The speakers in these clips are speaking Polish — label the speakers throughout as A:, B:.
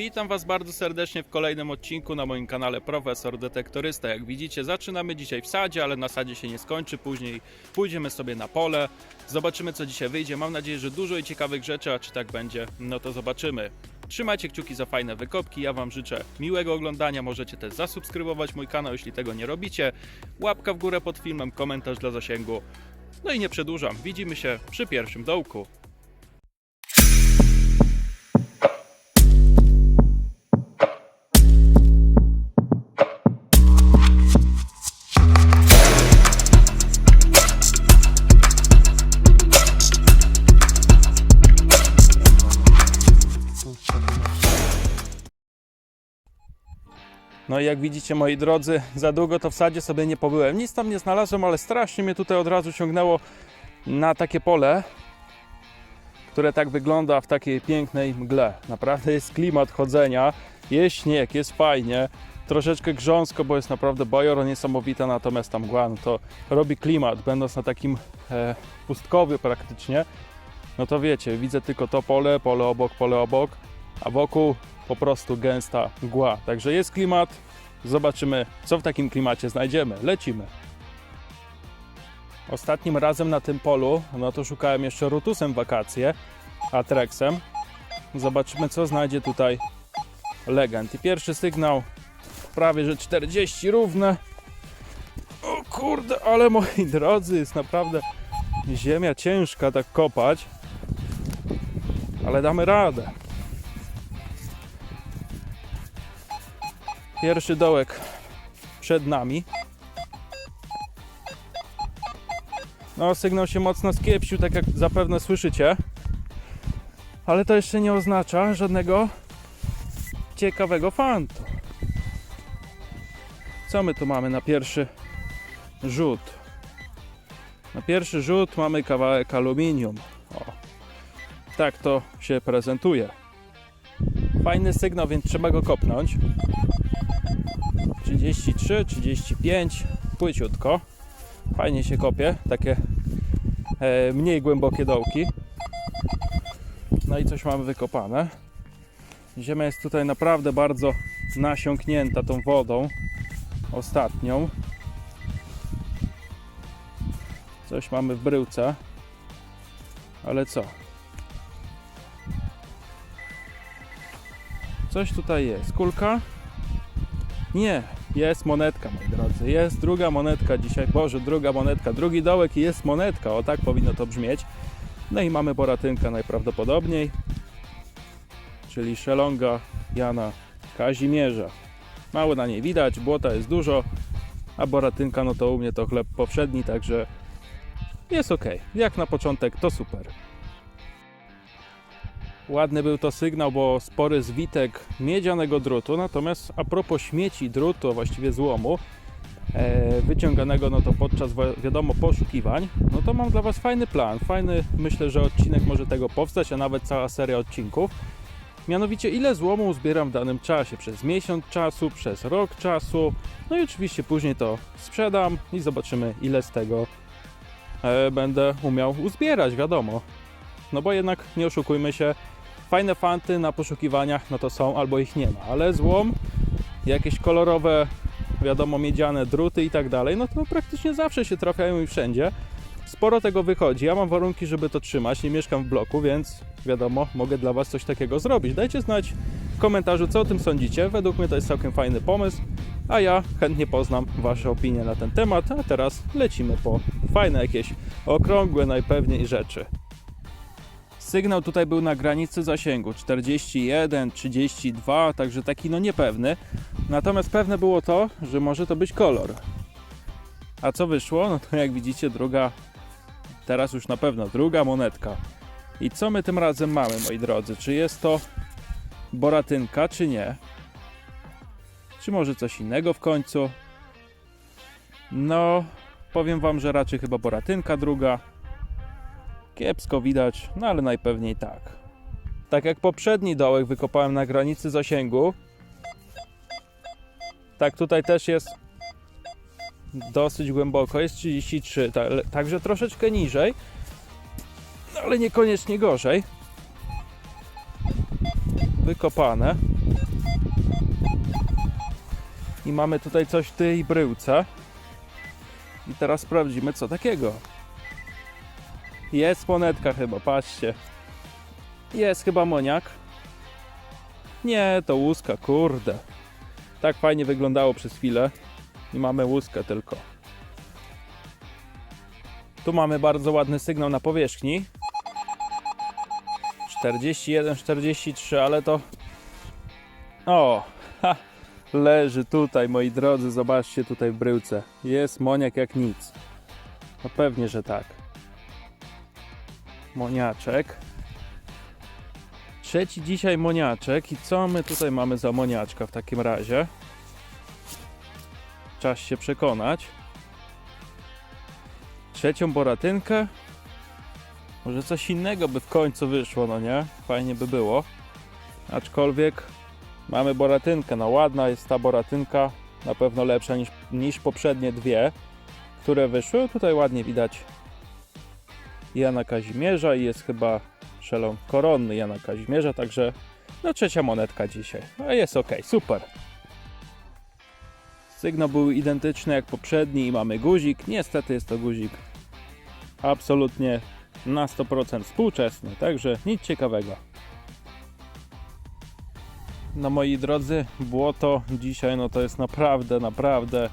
A: Witam Was bardzo serdecznie w kolejnym odcinku na moim kanale Profesor Detektorysta. Jak widzicie, zaczynamy dzisiaj w sadzie, ale na sadzie się nie skończy. Później pójdziemy sobie na pole, zobaczymy co dzisiaj wyjdzie. Mam nadzieję, że dużo i ciekawych rzeczy, a czy tak będzie, no to zobaczymy. Trzymajcie kciuki za fajne wykopki. Ja Wam życzę miłego oglądania. Możecie też zasubskrybować mój kanał, jeśli tego nie robicie. Łapka w górę pod filmem, komentarz dla zasięgu. No i nie przedłużam. Widzimy się przy pierwszym dołku. No i jak widzicie, moi drodzy, za długo to w sadzie sobie nie pobyłem. Nic tam nie znalazłem, ale strasznie mnie tutaj od razu ciągnęło na takie pole, które tak wygląda w takiej pięknej mgle. Naprawdę jest klimat chodzenia, jest śnieg, jest fajnie. Troszeczkę grząsko, bo jest naprawdę bajoro niesamowita, natomiast tam mgła no to robi klimat. Będąc na takim e, pustkowiu praktycznie, no to wiecie, widzę tylko to pole, pole obok, pole obok, a wokół po prostu gęsta mgła. Także jest klimat. Zobaczymy, co w takim klimacie znajdziemy. Lecimy. Ostatnim razem na tym polu, no to szukałem jeszcze rutusem wakacje, Atrexem. Zobaczymy, co znajdzie tutaj legend. I pierwszy sygnał, prawie że 40 równe. O kurde, ale moi drodzy, jest naprawdę ziemia ciężka tak kopać. Ale damy radę. Pierwszy dołek przed nami. No, sygnał się mocno skiepsił, tak jak zapewne słyszycie. Ale to jeszcze nie oznacza żadnego ciekawego fantu. Co my tu mamy na pierwszy rzut? Na pierwszy rzut mamy kawałek aluminium. O, tak to się prezentuje. Fajny sygnał, więc trzeba go kopnąć. 33, 35, płyciutko. Fajnie się kopie, takie e, mniej głębokie dołki. No i coś mamy wykopane. Ziemia jest tutaj naprawdę bardzo nasiąknięta tą wodą ostatnią. Coś mamy w bryłce. Ale co? Coś tutaj jest. Kulka? Nie, jest monetka, moi drodzy. Jest druga monetka dzisiaj. Boże, druga monetka. Drugi dołek i jest monetka. O tak powinno to brzmieć. No i mamy boratynka najprawdopodobniej. Czyli szelonga Jana Kazimierza. Mało na niej widać, błota jest dużo, a boratynka no to u mnie to chleb powszedni, także jest ok. Jak na początek to super. Ładny był to sygnał, bo spory zwitek miedzianego drutu. Natomiast a propos śmieci drutu, właściwie złomu, e, wyciąganego no to podczas wi- wiadomo poszukiwań, no to mam dla Was fajny plan. Fajny, myślę, że odcinek może tego powstać, a nawet cała seria odcinków. Mianowicie ile złomu zbieram w danym czasie, przez miesiąc czasu, przez rok czasu, no i oczywiście później to sprzedam i zobaczymy ile z tego e, będę umiał uzbierać, wiadomo. No bo jednak nie oszukujmy się, fajne fanty na poszukiwaniach, no to są albo ich nie ma, ale złom, jakieś kolorowe, wiadomo, miedziane druty i tak dalej, no to praktycznie zawsze się trafiają i wszędzie. Sporo tego wychodzi. Ja mam warunki, żeby to trzymać. Nie mieszkam w bloku, więc wiadomo, mogę dla Was coś takiego zrobić. Dajcie znać w komentarzu, co o tym sądzicie. Według mnie to jest całkiem fajny pomysł, a ja chętnie poznam Wasze opinie na ten temat. A teraz lecimy po fajne jakieś okrągłe najpewniej rzeczy. Sygnał tutaj był na granicy zasięgu 41, 32, także taki no niepewny. Natomiast pewne było to, że może to być kolor. A co wyszło? No to jak widzicie, druga, teraz już na pewno druga monetka. I co my tym razem mamy, moi drodzy? Czy jest to boratynka, czy nie? Czy może coś innego w końcu? No, powiem Wam, że raczej chyba boratynka druga. Kiepsko widać, no ale najpewniej tak. Tak jak poprzedni dołek wykopałem na granicy zasięgu, tak tutaj też jest dosyć głęboko, jest 33, ta, także troszeczkę niżej, ale niekoniecznie gorzej. Wykopane. I mamy tutaj coś w tej bryłce. I teraz sprawdzimy co takiego. Jest monetka chyba, patrzcie. Jest chyba moniak. Nie, to łuska, kurde. Tak fajnie wyglądało przez chwilę. I mamy łuskę tylko. Tu mamy bardzo ładny sygnał na powierzchni. 41, 43, ale to... O! Ha! Leży tutaj, moi drodzy, zobaczcie tutaj w bryłce. Jest moniak jak nic. No pewnie, że tak. Moniaczek. Trzeci dzisiaj moniaczek. I co my tutaj mamy za moniaczka w takim razie? Czas się przekonać. Trzecią boratynkę. Może coś innego by w końcu wyszło, no nie? Fajnie by było. Aczkolwiek mamy boratynkę. No ładna jest ta boratynka. Na pewno lepsza niż, niż poprzednie dwie, które wyszły. Tutaj ładnie widać Jana Kazimierza i jest chyba szelon koronny Jana Kazimierza, także no trzecia monetka dzisiaj. A jest ok, super. Sygnał był identyczny jak poprzedni i mamy guzik. Niestety jest to guzik absolutnie na 100% współczesny, także nic ciekawego. No moi drodzy, błoto dzisiaj no to jest naprawdę, naprawdę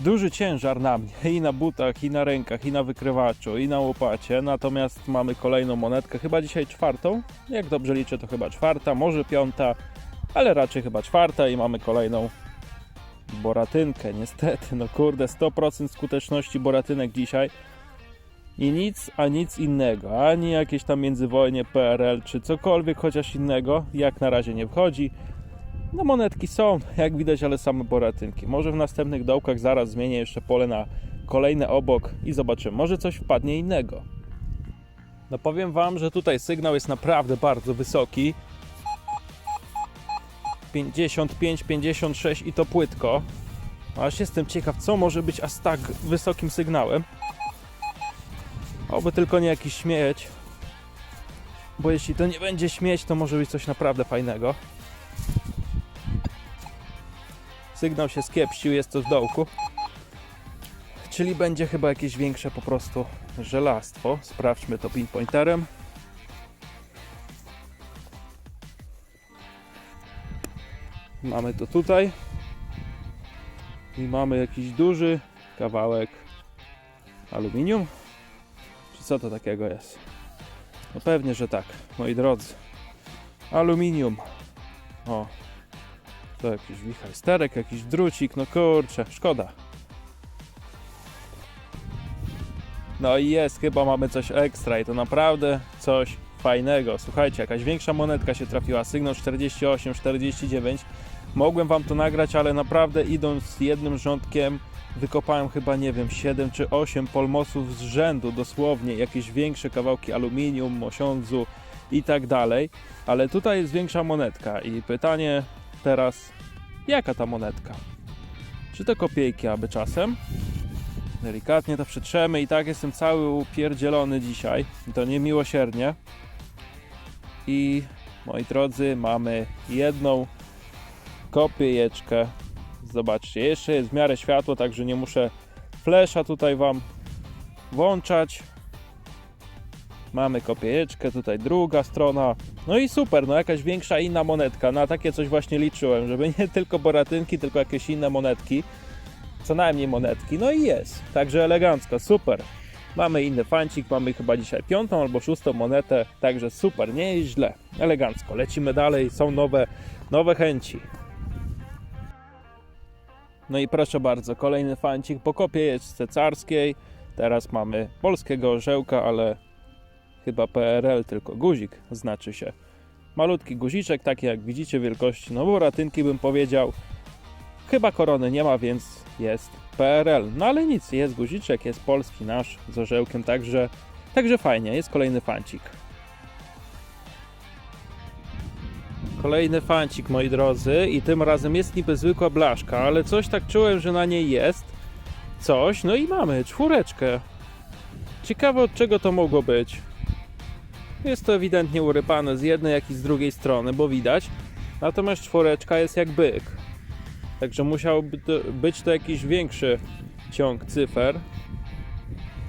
A: duży ciężar na mnie i na butach, i na rękach, i na wykrywaczu, i na łopacie. Natomiast mamy kolejną monetkę, chyba dzisiaj czwartą. Jak dobrze liczę, to chyba czwarta, może piąta, ale raczej chyba czwarta i mamy kolejną boratynkę. Niestety, no kurde, 100% skuteczności boratynek dzisiaj. I nic, a nic innego, ani jakieś tam międzywojnie PRL, czy cokolwiek chociaż innego, jak na razie nie wchodzi. No monetki są, jak widać, ale same boratynki. Może w następnych dołkach zaraz zmienię jeszcze pole na kolejne obok i zobaczymy, może coś wpadnie innego. No powiem Wam, że tutaj sygnał jest naprawdę bardzo wysoki. 55, 56 i to płytko. Aż jestem ciekaw, co może być aż tak wysokim sygnałem. Oby tylko nie jakiś śmieć. Bo jeśli to nie będzie śmieć, to może być coś naprawdę fajnego. Sygnał się skiepścił, jest to w dołku. Czyli będzie chyba jakieś większe po prostu żelastwo. Sprawdźmy to pinpointerem. Mamy to tutaj. I mamy jakiś duży kawałek aluminium. Czy co to takiego jest? No pewnie, że tak, moi drodzy. Aluminium. O. To jakiś wichajsterek, jakiś drucik, no kurczę, szkoda. No i jest, chyba mamy coś ekstra i to naprawdę coś fajnego. Słuchajcie, jakaś większa monetka się trafiła, sygnał 48, 49. Mogłem wam to nagrać, ale naprawdę idąc jednym rządkiem wykopałem chyba, nie wiem, 7 czy 8 polmosów z rzędu, dosłownie, jakieś większe kawałki aluminium, mosiądzu i tak dalej. Ale tutaj jest większa monetka i pytanie teraz, jaka ta monetka? Czy to kopiejki, aby czasem? Delikatnie to przetrzemy i tak jestem cały upierdzielony dzisiaj. To niemiłosiernie. I moi drodzy, mamy jedną kopiejeczkę. Zobaczcie, jeszcze jest w miarę światło, także nie muszę flesza tutaj Wam włączać. Mamy kopiejeczkę, tutaj druga strona. No i super, no jakaś większa inna monetka. Na takie coś właśnie liczyłem, żeby nie tylko boratynki, tylko jakieś inne monetki. Co najmniej monetki. No i jest. Także elegancko, super. Mamy inny fancik, mamy chyba dzisiaj piątą albo szóstą monetę, także super, nie jest źle. Elegancko. Lecimy dalej, są nowe, nowe chęci. No i proszę bardzo, kolejny fancik po kopiejeczce carskiej. Teraz mamy polskiego orzełka, ale chyba PRL, tylko guzik znaczy się. Malutki guziczek, taki jak widzicie wielkości, no boratynki bym powiedział. Chyba korony nie ma, więc jest PRL. No ale nic, jest guziczek, jest polski nasz z orzełkiem, także, także fajnie, jest kolejny fancik. Kolejny fancik, moi drodzy, i tym razem jest niby zwykła blaszka, ale coś tak czułem, że na niej jest coś. No i mamy czwóreczkę. Ciekawe od czego to mogło być. Jest to ewidentnie urypane z jednej, jak i z drugiej strony, bo widać. Natomiast czwóreczka jest jak byk. Także musiałby to, być to jakiś większy ciąg cyfer.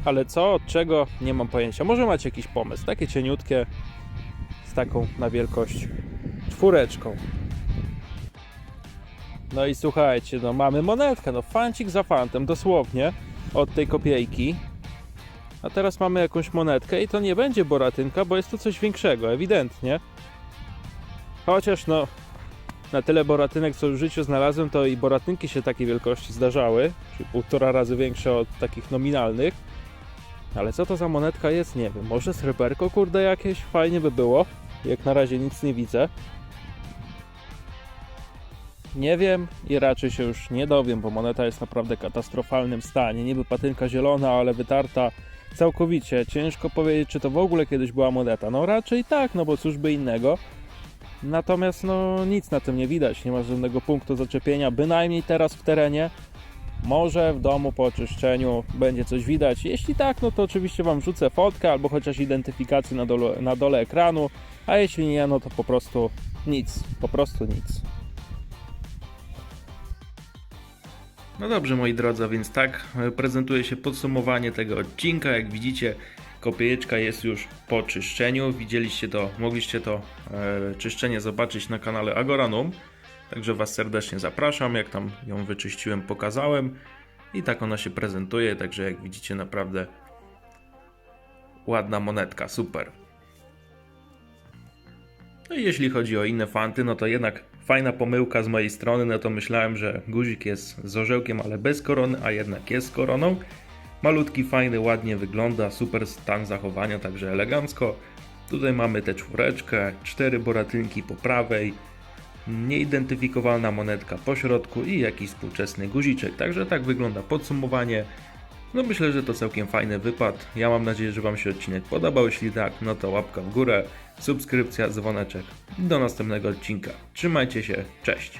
A: Ale co, od czego, nie mam pojęcia. Może macie jakiś pomysł. Takie cieniutkie, z taką na wielkość czwóreczką. No i słuchajcie, no mamy monetkę, no fancik za fantem, dosłownie, od tej kopiejki. A teraz mamy jakąś monetkę i to nie będzie boratynka, bo jest to coś większego, ewidentnie. Chociaż no, na tyle boratynek, co w życiu znalazłem, to i boratynki się takiej wielkości zdarzały, czyli półtora razy większe od takich nominalnych. Ale co to za monetka jest, nie wiem. Może sreberko, kurde, jakieś? Fajnie by było. Jak na razie nic nie widzę. Nie wiem i raczej się już nie dowiem, bo moneta jest naprawdę katastrofalnym stanie. Niby patynka zielona, ale wytarta całkowicie. Ciężko powiedzieć, czy to w ogóle kiedyś była moneta. No raczej tak, no bo cóż by innego. Natomiast no nic na tym nie widać, nie ma żadnego punktu zaczepienia, bynajmniej teraz w terenie. Może w domu po oczyszczeniu będzie coś widać. Jeśli tak, no to oczywiście Wam wrzucę fotkę albo chociaż identyfikację na dole, na dole ekranu, a jeśli nie, no to po prostu nic, po prostu nic. No dobrze, moi drodzy, więc tak e, prezentuje się podsumowanie tego odcinka. Jak widzicie, kopiejeczka jest już po czyszczeniu. Widzieliście to, mogliście to e, czyszczenie zobaczyć na kanale Agoranum. Także Was serdecznie zapraszam. Jak tam ją wyczyściłem, pokazałem. I tak ona się prezentuje. Także jak widzicie, naprawdę ładna monetka, super. No i jeśli chodzi o inne fanty, no to jednak fajna pomyłka z mojej strony, no to myślałem, że guzik jest z orzełkiem, ale bez korony, a jednak jest z koroną. Malutki, fajny, ładnie wygląda, super stan zachowania, także elegancko. Tutaj mamy tę czwóreczkę, cztery boratynki po prawej, nieidentyfikowalna monetka po środku i jakiś współczesny guziczek. Także tak wygląda podsumowanie. No myślę, że to całkiem fajny wypad. Ja mam nadzieję, że Wam się odcinek podobał. Jeśli tak, no to łapka w górę, subskrypcja, dzwoneczek. Do następnego odcinka. Trzymajcie się, cześć!